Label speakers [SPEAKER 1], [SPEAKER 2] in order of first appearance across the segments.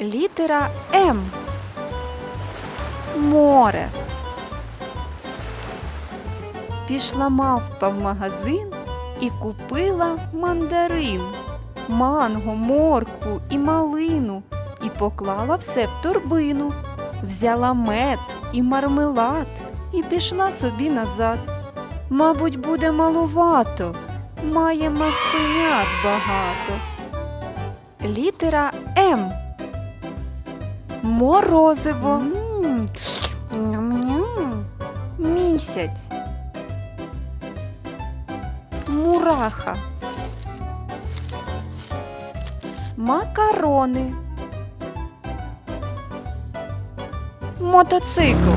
[SPEAKER 1] Літера М. Море. Пішла мавпа в магазин і купила мандарин, манго, моркву і малину, і поклала все в торбину. Взяла мед і мармелад і пішла собі назад. Мабуть, буде малувато, має мавпенят багато. Літера М. Морозиво.
[SPEAKER 2] М, ням-ням.
[SPEAKER 1] Місяць. Мураха. Макарони. Мотоцикл.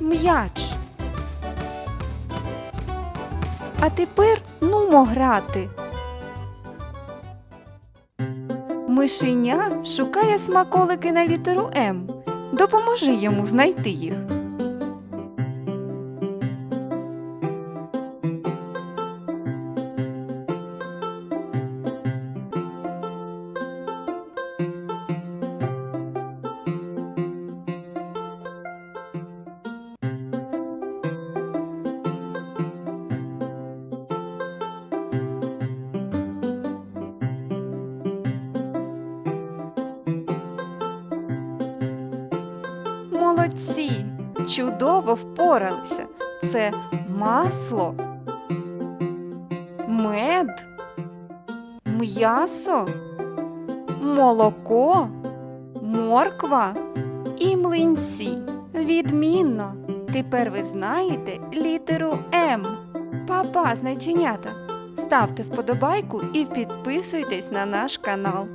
[SPEAKER 1] М'яч. А тепер нумо грати. Мишеня шукає смаколики на літеру М. Допоможи йому знайти їх. Молодці! Чудово впоралися. Це масло, мед, м'ясо, молоко, морква і млинці. Відмінно. Тепер ви знаєте літеру М. Па-па, знайченята. Ставте вподобайку і підписуйтесь на наш канал.